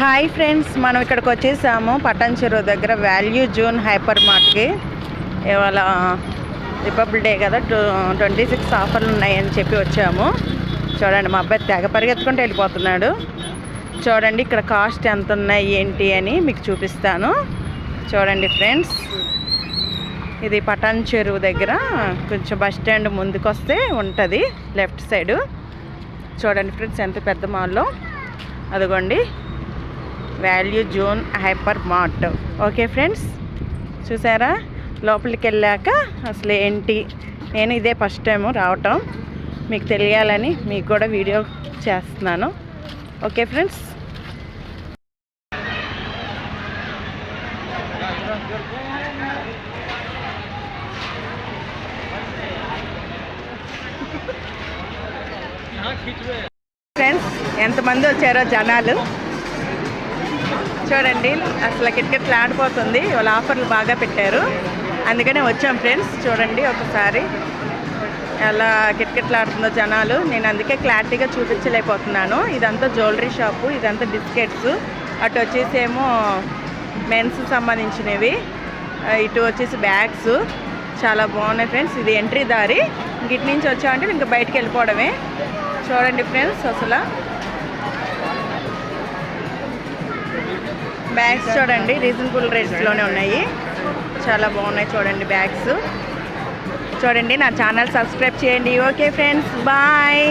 Hi friends మనం ఇక్కడికి వచ్చేసాము. పట్టణ చెరువు దగ్గర వాల్యూ జూన్ హైపర్ మార్ట్కి. ఇవాళ రిపబ్లిక్ డే కదా ట్వంటీ సిక్స్ ఆఫర్లు ఉన్నాయని చెప్పి వచ్చాము. చూడండి మా అబ్బాయి తెగ పరిగెత్తుకుంటూ వెళ్ళిపోతున్నాడు. చూడండి ఇక్కడ కాస్ట్ ఎంత ఉన్నాయి ఏంటి అని మీకు చూపిస్తాను. చూడండి ఫ్రెండ్స్ ఇది పటాన్ చెరువు దగ్గర కొంచెం బస్ స్టాండ్ ముందుకు వస్తే ఉంటుంది లెఫ్ట్ సైడు. చూడండి ఫ్రెండ్స్ ఎంత పెద్ద మాల్లో. అదిగోండి Value Zone Hyper Mart okay friends చూసారా? లోపలికి వెళ్ళాక అసలు ఏంటి? నేను ఇదే ఫస్ట్ టైం రావటం. మీకు తెలియాలని మీకు కూడా వీడియో చేస్తున్నాను. ఓకే ఫ్రెండ్స్ ఫ్రెండ్స్ ఎంతమంది వచ్చారో జనాలు? చూడండి అసలు కిటకిట్లు ఆడిపోతుంది. వాళ్ళ ఆఫర్లు బాగా పెట్టారు. అందుకనే వచ్చాం ఫ్రెండ్స్. చూడండి ఒకసారి ఎలా కిటకిట్లు ఆడుతుందో జనాలు. నేను అందుకే క్లారిటీగా చూపించలేకపోతున్నాను. ఇదంతా జ్యువెలరీ షాపు ఇదంతా బిస్కెట్స్. అటు వచ్చేసి ఏమో మెన్స్ సంబంధించినవి. ఇటు వచ్చేసి బ్యాగ్స్. చాలా బాగున్నాయి ఫ్రెండ్స్. ఇది ఎంట్రీ దారి. ఇంక ఇటు నుంచి వచ్చామంటే ఇంకా బయటికి వెళ్ళిపోవడమే. చూడండి ఫ్రెండ్స్ అసలు బ్యాగ్స్ చూడండి రీజనబుల్ రేట్స్లోనే ఉన్నాయి. చాలా బాగున్నాయి చూడండి బ్యాగ్స్. చూడండి నా ఛానల్ సబ్స్క్రైబ్ చేయండి. Okay friends bye.